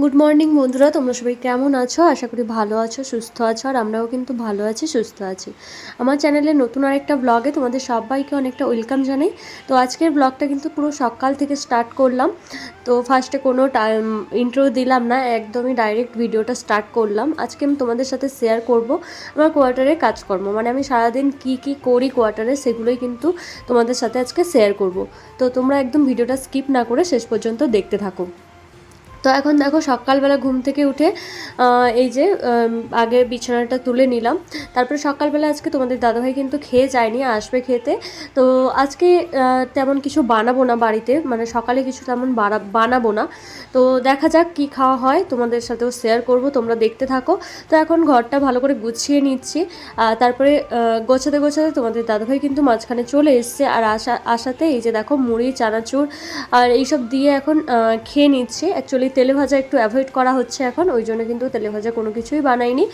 Good morning বন্ধুরা, তোমরা সবাই কেমন আছো? আশা করি ভালো আছো, সুস্থ আছো, আর আমরাও কিন্তু ভালো আছি, সুস্থ আছি। আমার চ্যানেলে নতুন আরেকটা ব্লগে তোমাদের সবাইকে অনেকটা ওয়েলকাম জানাই। তো আজকের ব্লগটা কিন্তু পুরো সকাল থেকে স্টার্ট করলাম। তো ফার্স্টে কোনো ইন্ট্রো দিলাম না, একদমই ডাইরেক্ট ভিডিওটা স্টার্ট করলাম। আজকে আমি তোমাদের সাথে শেয়ার করব আমার কোয়ার্টারে কাজকর্ম। মানে আমি সারাদিন কি কি করি কোয়ার্টারে সেগুলোই কিন্তু তোমাদের সাথে আজকে শেয়ার করব। তো তোমরা একদম ভিডিওটা স্কিপ না করে শেষ পর্যন্ত দেখতে থাকো। তো এখন দেখো সকালবেলা ঘুম থেকে উঠে এই যে আগে বিছানাটা তুলে নিলাম। তারপরে সকালবেলা আজকে তোমাদের দাদাভাই কিন্তু খেয়ে যায়নি, আসবে খেতে। তো আজকে তেমন কিছু বানাবো না বাড়িতে মানে সকালে কিছু তেমন বানাবো না। তো দেখা যাক কি খাওয়া হয়, তোমাদের সাথেও শেয়ার করব, তোমরা দেখতে থাকো। তো এখন ঘরটা ভালো করে গুছিয়ে নিচ্ছি। তারপরে গোছাতে গোছাতে তোমাদের দাদাভাই কিন্তু মাঝখানে চলে এসছে। আর আসা আসাতে এই যে দেখো মুড়ি, চানাচুর, আর এইসব দিয়ে এখন খেয়ে নিচ্ছে। অ্যাকচুয়ালি তেলে ভাজা একটু অ্যাভয়েড করা হচ্ছে এখন, ওই জন্য কিন্তু তেলে ভাজা কোনো কিছুই বানাইনি।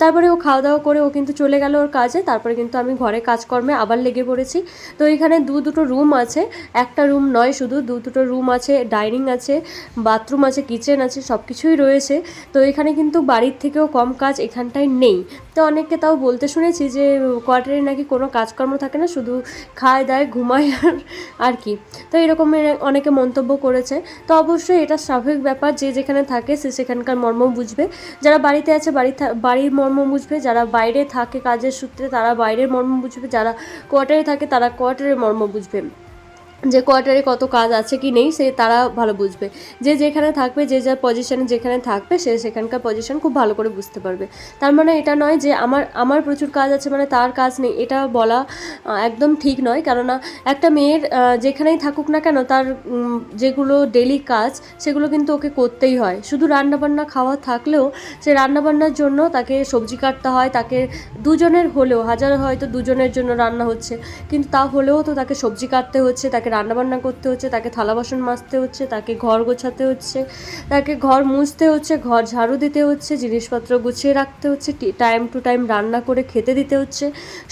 তারপরে ও খাওয়া দাওয়া করে ও কিন্তু চলে গেল ওর কাজে, তারপরে কিন্তু আমি ঘরে কাজকর্মে আবার লেগে পড়েছি। তো এখানে দু দুটো রুম আছে, একটা রুম নয় শুধু, দু দুটো রুম আছে ডাইনিং আছে বাথরুম আছে কিচেন আছে সব কিছুই রয়েছে। তো এখানে কিন্তু বাড়ির থেকেও কম কাজ এখানটায় নেই। তো অনেককে তাও বলতে শুনেছি যে কোয়ার্টারে নাকি কোনো কাজকর্ম থাকে না, শুধু খায়, দায়, ঘুমায় আর আর কি। তো এরকমের অনেকে মন্তব্য করেছে। তো অবশ্যই এটা স্বাভাবিক ব্যাপার যে যেখানে থাকে সে সেখানকার মর্ম বুঝবে। যারা বাড়িতে আছে, বাড়ি বাড়ির মর্ম বুঝবে। যারা বাইরে থাকে কাজের সূত্রে, তারা বাইরের মর্ম বুঝবে। যারা কোয়ার্টারে থাকে, তারা কোয়ার্টারের মর্ম বুঝবে। যে কোয়ার্টারে কত কাজ আছে কি নেই, সে তারা ভালো বুঝবে। যে যেখানে থাকবে, যে যার পজিশনে যেখানে থাকবে, সে সেখানকার পজিশন খুব ভালো করে বুঝতে পারবে। তার মানে এটা নয় যে আমার আমার প্রচুর কাজ আছে মানে তার কাজ নেই, এটা বলা একদম ঠিক নয়। কেননা একটা মেয়ের যেখানেই থাকুক না কেন, তার যেগুলো ডেলি কাজ, সেগুলো কিন্তু ওকে করতেই হয়। শুধু রান্নাবান্না খাওয়া থাকলেও সে রান্নাবান্নার জন্য তাকে সবজি কাটতে হয়, তাকে দুজনের হলেও, হাজার হয়তো দুজনের জন্য রান্না হচ্ছে, কিন্তু তা হলেও তো তাকে সবজি কাটতে হচ্ছে, তাকে রান্নাবান্না করতে হচ্ছে, তাকে থালা বাসন মাজতে হচ্ছে, তাকে ঘর গোছাতে হচ্ছে, তাকে ঘর মুছতে হচ্ছে, ঘর ঝাড়ু দিতে হচ্ছে, জিনিসপত্র গুছিয়ে রাখতে হচ্ছে টাইম টু টাইম রান্না করে খেতে দিতে হচ্ছে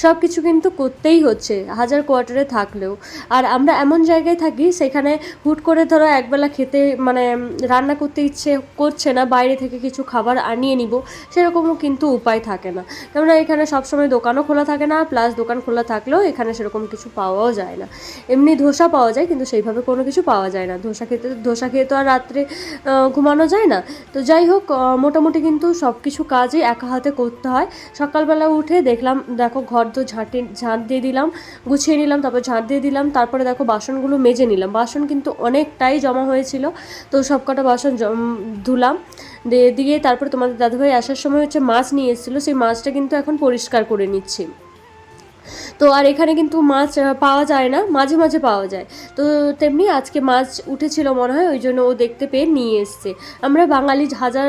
সব কিছু কিন্তু করতেই হচ্ছে, হাজার কোয়ার্টারে থাকলেও। আর আমরা এমন জায়গায় থাকি, সেখানে হুট করে ধরো একবেলা খেতে মানে রান্না করতে ইচ্ছে করছে না, বাইরে থেকে কিছু খাবার আনিয়ে নিব, সেরকমও কিন্তু উপায় থাকে না। কেননা এখানে সবসময় দোকানও খোলা থাকে না প্লাস দোকান খোলা থাকলেও এখানে সেরকম কিছু পাওয়াও যায় না। এমনি ধোসা পাওয়া যায়, কিন্তু সেইভাবে কোনো কিছু পাওয়া যায় না। ধোসা খেতে, ধোসা খেয়ে তো আর রাত্রে ঘুমানো যায় না। তো যাই হোক মোটামুটি কিন্তু সব কিছু কাজই একা হাতে করতে হয়। সকালবেলা উঠে দেখলাম, দেখো ঘর তো ঝাঁটি, ঝাঁট দিয়ে দিলাম, গুছিয়ে নিলাম, তারপর ঝাঁট দিয়ে দিলাম, তারপরে দেখো বাসনগুলো মেজে নিলাম। বাসন কিন্তু অনেকটাই জমা হয়েছিল, তো সব কটা বাসন ধুলাম দিয়ে তারপরে তোমাদের দাদুভাই আসার সময় হচ্ছে মাছ নিয়ে এসেছিল, সেই মাছটা কিন্তু এখন পরিষ্কার করে নিচ্ছি। তো আর এখানে কিন্তু মাছ পাওয়া যায় না, মাঝে মাঝে পাওয়া যায়। তো তেমনি আজকে মাছ উঠেছিল মনে হয়, ওই জন্য ও দেখতে পেয়ে নিয়ে এসছে। আমরা বাঙালি হাজার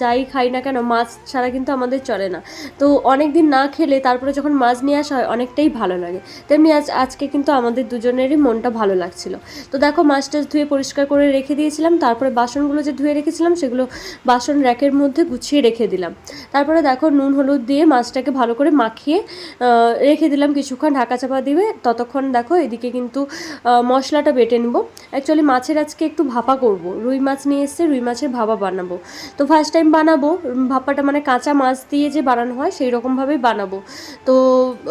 যাই খাই না কেন, মাছ ছাড়া কিন্তু আমাদের চলে না। তো অনেক দিন না খেলে তারপরে যখন মাছ নিয়ে আসা হয়, অনেকটাই ভালো লাগে। তেমনি আজ, আজকে কিন্তু আমাদের দুজনেরই মনটা ভালো লাগছিল। তো দেখো, মাছটা ধুয়ে পরিষ্কার করে রেখে দিয়েছিলাম। তারপরে বাসনগুলো যে ধুয়ে রেখেছিলাম, সেগুলো বাসন র্যাকের মধ্যে গুছিয়ে রেখে দিলাম। তারপরে দেখো, নুন, হলুদ দিয়ে মাছটাকে ভালো করে মাখিয়ে রেখে দিলাম। কিছুক্ষণ ঢাকা চাপা দিবে, ততক্ষণ দেখো এদিকে কিন্তু মশলাটা বেটে নেব। অ্যাকচুয়ালি মাছের আজকে একটু ভাপা করব। রুই মাছ নিয়ে এসছে, রুই মাছের ভাপা বানাবো। তো ফার্স্ট টাইম বানাবো ভাপাটা মানে কাঁচা মাছ দিয়ে যে বানানো হয়, সেই রকমভাবেই বানাবো। তো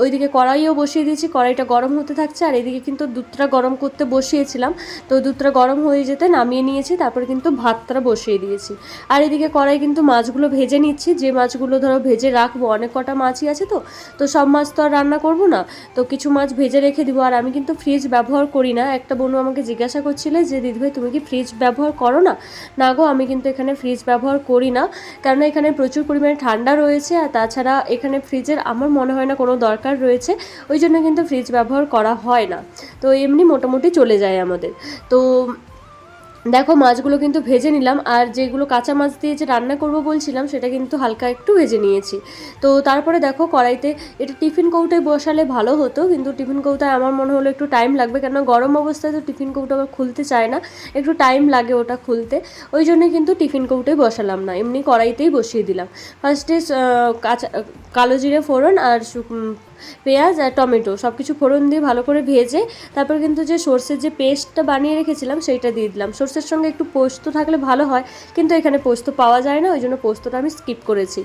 ওইদিকে কড়াইও বসিয়ে দিয়েছি, কড়াইটা গরম হতে থাকছে, আর এদিকে কিন্তু দুধটা গরম করতে বসিয়েছিলাম। তো দুধটা গরম হয়ে যেতে নামিয়ে নিয়েছি, তারপরে কিন্তু ভাতটা বসিয়ে দিয়েছি। আর এদিকে কড়াই কিন্তু মাছগুলো ভেজে নিচ্ছি, যে মাছগুলো ধরো ভেজে রাখব, অনেক কটা মাছই আছে তো তো সব মাছ তো আর রান্না করব না, তো কিছু মাছ ভেজে রেখে দিব। আর আমি কিন্তু ফ্রিজ ব্যবহার করি না। একটা বন্ধু আমাকে জিজ্ঞাসা করছিলে যে দিদিভাই তুমি কি ফ্রিজ ব্যবহার করো না? না গো, আমি কিন্তু এখানে ফ্রিজ ব্যবহার করি না। কারণ এখানে প্রচুর পরিমাণে ঠান্ডা রয়েছে, আর তাছাড়া এখানে ফ্রিজের আমার মনে হয় না কোনো দরকার রয়েছে। ওই জন্য কিন্তু ফ্রিজ ব্যবহার করা হয় না। তো এমনি মোটামুটি চলে যায় আমাদের। তো দেখো, মাছগুলো কিন্তু ভেজে নিলাম, আর যেগুলো কাঁচা মাছ দিয়ে যে রান্না করব বলছিলাম, সেটা কিন্তু হালকা একটু ভেজে নিয়েছি। তো তারপরে দেখো, কড়াইতে এটা টিফিন কৌটায় বসালে ভালো হতো, কিন্তু টিফিন কৌটায় আমার মনে হলো একটু টাইম লাগবে কেন গরম অবস্থায় তো টিফিন কৌটো আবার খুলতে চায় না, একটু টাইম লাগে ওটা খুলতে। ওই জন্য কিন্তু টিফিন কৌটোয় বসালাম না, এমনি কড়াইতেই বসিয়ে দিলাম। ফার্স্টে কাঁচা, কালো জিরে ফোড়ন আর পেঁয়াজ আর টমেটো সব কিছু ফোড়ন দিয়ে ভালো করে ভেজে তারপর কিন্তু যে সর্ষের যে পেস্টটা বানিয়ে রেখেছিলাম সেইটা দিয়ে দিলাম। সর্ষের সঙ্গে একটু পোস্ত থাকলে ভালো হয়, কিন্তু এখানে পোস্ত পাওয়া যায় না, ওই জন্য পোস্তটা আমি স্কিপ করেছি।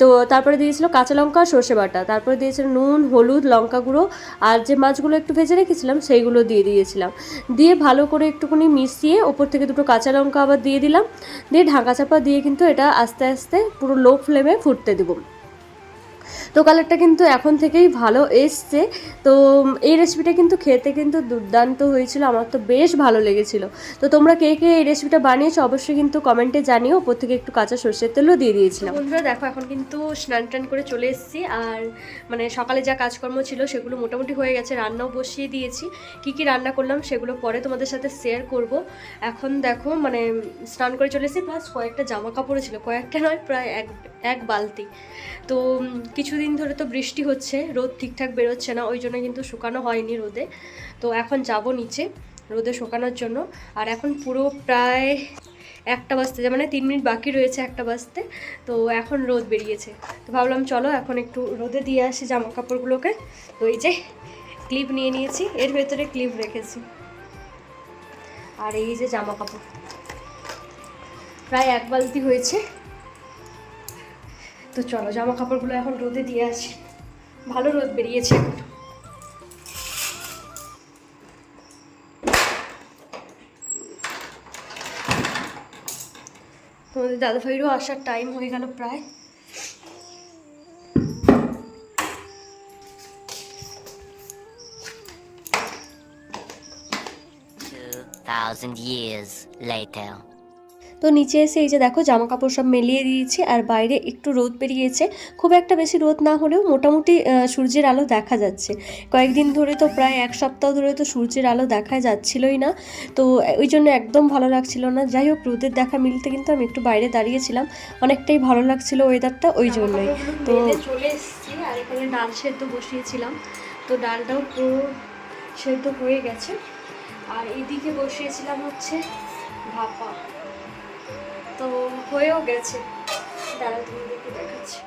তো তারপরে দিয়েছিল কাঁচা লঙ্কা আর সর্ষে বাটা, তারপরে দিয়েছিল নুন, হলুদ, লঙ্কা গুঁড়ো আর যে মাছগুলো একটু ভেজে রেখেছিলাম সেইগুলো দিয়ে দিয়েছিলাম। দিয়ে ভালো করে একটুখানি মিশিয়ে ওপর থেকে দুটো কাঁচা লঙ্কা আবার দিয়ে দিলাম, দিয়ে ঢাকা চাপা দিয়ে কিন্তু এটা আস্তে আস্তে পুরো লো ফ্লেমে ফুটতে দেবো। তো কালারটা কিন্তু এখন থেকেই ভালো এসছে। তো এই রেসিপিটা কিন্তু খেতে কিন্তু দুর্দান্ত হয়েছিল আমার তো বেশ ভালো লেগেছিল। তো তোমরা কে কে এই রেসিপিটা বানিয়েছো অবশ্যই কিন্তু কমেন্টে জানিও ওপর থেকে একটু কাঁচা সর্ষের তেলও দিয়ে দিয়েছিলাম। বন্ধুরা দেখো এখন কিন্তু স্নান টান করে চলে এসেছি আর মানে সকালে যা কাজকর্ম ছিল সেগুলো মোটামুটি হয়ে গেছে রান্নাও বসিয়ে দিয়েছি। কি কি রান্না করলাম সেগুলো পরে তোমাদের সাথে শেয়ার করব। এখন দেখো মানে স্নান করে চলে এসেছি প্লাস কয়েকটা জামা কাপড়ও ছিল কয়েকটা নয় প্রায় এক এক বালতি। তো উম, কিছুদিন ধরে তো বৃষ্টি হচ্ছে, রোদ ঠিকঠাক বেরোচ্ছে না, ওই জন্য কিন্তু শুকানো হয়নি রোদে। তো এখন যাব নিচে, রোদে শুকানোর জন্য। আর এখন পুরো প্রায় একটা বাজতে মানে তিন মিনিট বাকি রয়েছে একটা বাজতে। তো এখন রোদ বেরিয়েছে। তো ভাবলাম চলো এখন একটু রোদে দিয়ে আসি জামা কাপড়গুলোকে তো এই যে ক্লিপ নিয়ে নিয়েছি, এর ভেতরে ক্লিপ রেখেছি। আর এই যে জামা কাপড় প্রায় এক বালতি হয়েছে। তো চলো জামা কাপড়গুলো এখন রোদে দিয়ে আসি। ভালো রোদ বেরিয়েছে এখন। তোমাদের দাদাভাইরও আসার টাইম হয়ে গেল প্রায়। Thousand years later. তো নিচে এসে এই যে দেখো জামা কাপড় সব মেলিয়ে দিয়েছি আর বাইরে একটু রোদ বেরিয়েছে খুব একটা বেশি রোদ না হলেও মোটামুটি সূর্যের আলো দেখা যাচ্ছে। কয়েকদিন ধরে তো প্রায় এক সপ্তাহ ধরে তো সূর্যের আলো দেখা যাচ্ছিলই না। তো ওই জন্য একদম ভালো লাগছিল না। যাই হোক, রোদের দেখা মিলতে কিন্তু আমি একটু বাইরে দাঁড়িয়েছিলাম। অনেকটাই ভালো লাগছিল ওয়েদারটা ওই জন্যই। তো চলে এসেছি আর এখানে ডাল সেদ্ধ বসিয়েছিলাম। তো ডালটাও পুরো সেদ্ধ হয়ে গেছে। আর এদিকে বসিয়েছিলাম হচ্ছে ভাপা। তো হয়েও গেছে। দাঁড়া তোমাদেরকে দেখাচ্ছি।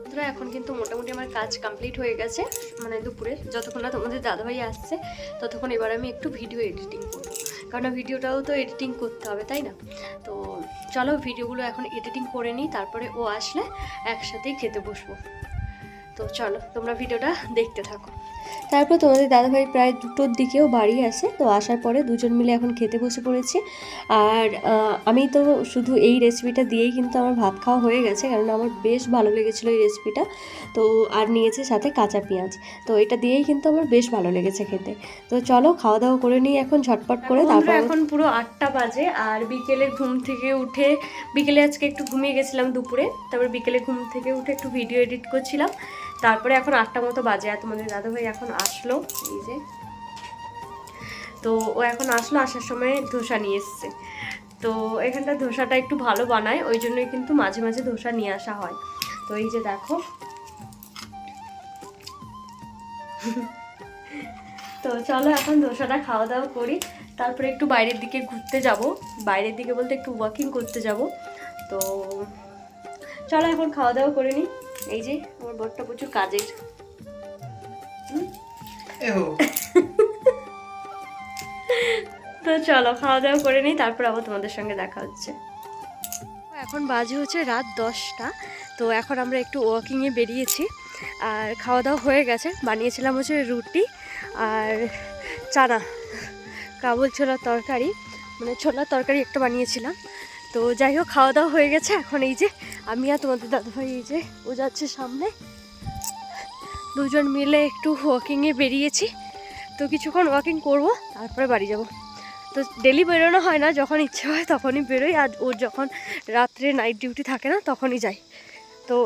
বন্ধুরা, এখন কিন্তু মোটামুটি আমার কাজ কমপ্লিট হয়ে গেছে মানে দুপুরে। যতক্ষণ না তোমাদের দাদাভাই আসছে ততক্ষণ এবার আমি একটু ভিডিও এডিটিং করব। কারণ ভিডিওটাও তো এডিটিং করতে হবে তাই না? তো চলো ভিডিওগুলো এখন এডিটিং করে নিই তারপরে ও আসলে একসাথেই খেতে বসবো। তো চলো তোমরা ভিডিওটা দেখতে থাকো। তারপর তোমাদের দাদাভাই প্রায় দুটোর দিকেও বাড়ি আসে তো আসার পরে দুজন মিলে এখন খেতে বসে পড়েছি। আর আমি তো শুধু এই রেসিপিটা দিয়েই কিন্তু আমার ভাত খাওয়া হয়ে গেছে কারণ আমার বেশ ভালো লেগেছিলো এই রেসিপিটা তো আর নিয়েছে সাথে কাঁচা পেঁয়াজ। তো এটা দিয়েই কিন্তু আমার বেশ ভালো লেগেছে খেতে। তো চলো খাওয়া দাওয়া করে নিই এখন ঝটপট করে তারপর এখন পুরো আটটা বাজে আর বিকেলে ঘুম থেকে উঠে বিকেলে আজকে একটু ঘুমিয়ে গেছিলাম দুপুরে তারপর বিকেলে ঘুম থেকে উঠে একটু ভিডিও এডিট করছিলাম। তারপরে এখন আটটা মতো বাজে আর তোমাদের দাদাভাই এখন আসলো, এই যে। তো ও এখন আসলো, আসার সময় ধোসা নিয়ে এসছে। তো এখানটা ধোসাটা একটু ভালো বানায়, ওই জন্যই কিন্তু মাঝে মাঝে ধোসা নিয়ে আসা হয়। তো এই যে দেখো। তো চলো এখন ধোসাটা খাওয়া দাওয়া করি। তারপরে একটু বাইরের দিকে ঘুরতে যাব। বাইরের দিকে বলতে একটু ওয়াকিং করতে যাব। তো চলো এখন খাওয়া দাওয়া করে নিই। এই যে আমার বরটা প্রচুর কাজের। তো চলো খাওয়া দাওয়া করে নিই তারপর আবার তোমাদের সঙ্গে দেখা হচ্ছে। এখন বাজে হচ্ছে রাত দশটা তো এখন আমরা একটু ওয়াকিংয়ে বেরিয়েছি আর খাওয়া দাওয়া হয়ে গেছে বানিয়েছিলাম হচ্ছে রুটি আর চানা কাবুল ছোলার তরকারি মানে ছোলার তরকারি একটা বানিয়েছিলাম তো যাই হোক খাওয়া দাওয়া হয়ে গেছে এখন এই যে আমি আর তোমাদের দাদুভাই এই যে, ও যাচ্ছে সামনে। দুজন মিলে একটু ওয়াকিংয়ে বেরিয়েছি। তো কিছুক্ষণ ওয়াকিং করব, তারপরে বাড়ি যাব। তো ডেলি বেরোনো হয় না, যখন ইচ্ছে হয় তখনই বেরোই। আর ওর যখন রাত্রে নাইট ডিউটি থাকে না, তখনই যাই। তো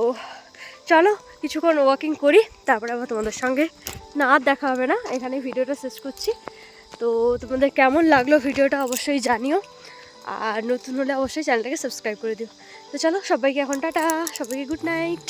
চলো, কিছুক্ষণ ওয়াকিং করি, তারপরে আবার তোমাদের সঙ্গে। না, আর দেখা হবে না। এখানে ভিডিওটা শেষ করছি। তো তোমাদের কেমন লাগল ভিডিওটা অবশ্যই জানিও। আর নতুন হলে অবশ্যই চ্যানেলটাকে সাবস্ক্রাইব করে দিও। তো চলো, সবাইকে এখন টাটা, সবাইকে গুড নাইট